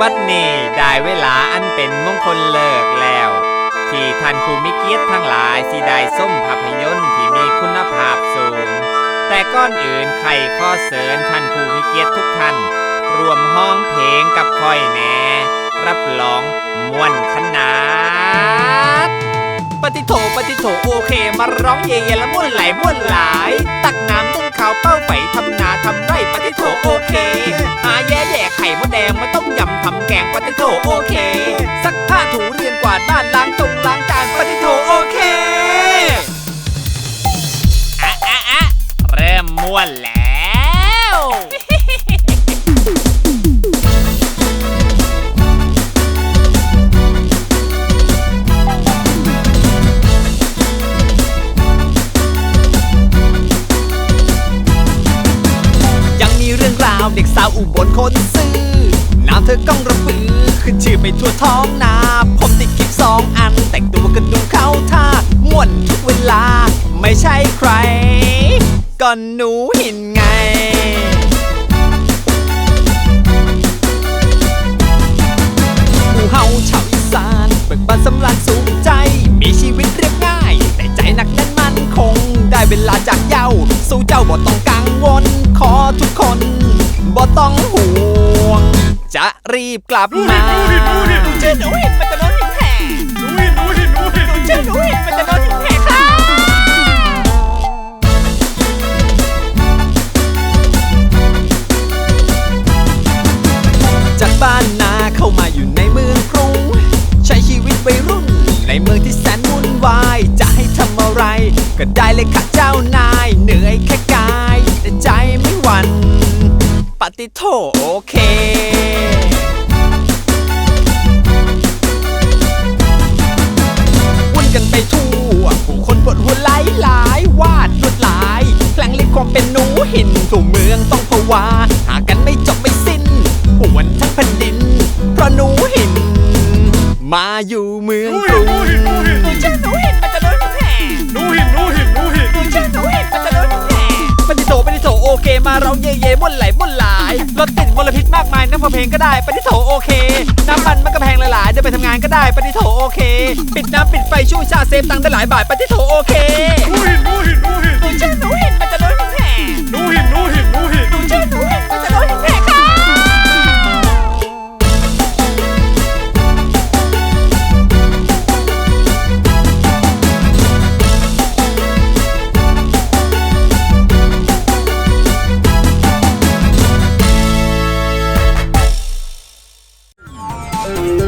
บัดนี้ได้เวลาอันเป็นมงคลเลิกแล้ว ที่ท่านผู้มีเกียรติทั้งหลายสิได้ส้มภาพยนตร์ที่มีคุณภาพสูง แต่ก่อนอื่นใครข้อเสริญท่านผู้มีเกียรติทุกท่านรวมห้องเพลงกับค่อยแหน่ รับรองม่วนขนาดปฏิโถปฏิโถโอเค มาร้องเย่ๆแล้วม่วนไหลม่วนหลาย ตักน้ำต้นข้าวเป้าไปทำนาทำไร่ปฏิโถโอเคหาแย่แย่ไข่มดแดงมาต้มยำ กปฏิโถโอเค ซักผ้าถูเรียนกวาดบ้านล้างตรงล้างจานปฏิโถโอเคอะอะอะเริ่มม่วนแล้วยังมีเรื่องราวเด็กสาวอุบลคนซื่อ น้ำเธอก้องระปือขึ้นชื่อไปทั่วท้องนา ผมติดคลิปสองอัน แต่งตัวกันดูเข้าท่าม่วนทุกเวลา ไม่ใช่ใครก็หนูหินไงหมูเฮาชาวอีสานเบิกบานสำราญสูงใจ มีชีวิตเรียบง่าย แต่ใจหนักแน่นมั่นคง ได้เวลาจากเย้า สู้เจ้าบ่ต้องกังวล ขอทุกคนบ่ต้องห่วง จะรีบกลับมาดูหินดูหินดูหินชื่อหนูหินมันจะโดนหินแห่หนูหินหนูหินหนูหินชื่อหนูหินมันจะโดนหินแห่ค่ะจากบ้านนาเข้ามาอยู่ในเมืองกรุง ใช้ชีวิตวัยรุ่น ในเมืองที่แสนวุ่นวาย จะให้ทำอะไร ก็ได้เลยค่ะเจ้านาย เหนื่อยแค่ มาอยู่เมืองกรุงหนูหินหนูหินหนูหินชื่อหนูหินมันจะโดนแผลหนูหินหนูหินหนูหินชื่อหนูหินมันจะโดนแผลปฏิโถปฏิโถโอเค มาร้องเย่เย่ม่วนไหลม่วนหลายรถติดมลพิษมากมายนั่งฟังเพลงก็ได้ปฏิโถโอเค น้ำมันมันก็แพงหลายๆเดินไปทำงานก็ได้ปฏิโถโอเค ปิดน้ำปิดไฟช่วยชาติเซฟตังค์ได้หลายบาทปฏิโถโอเค Bye.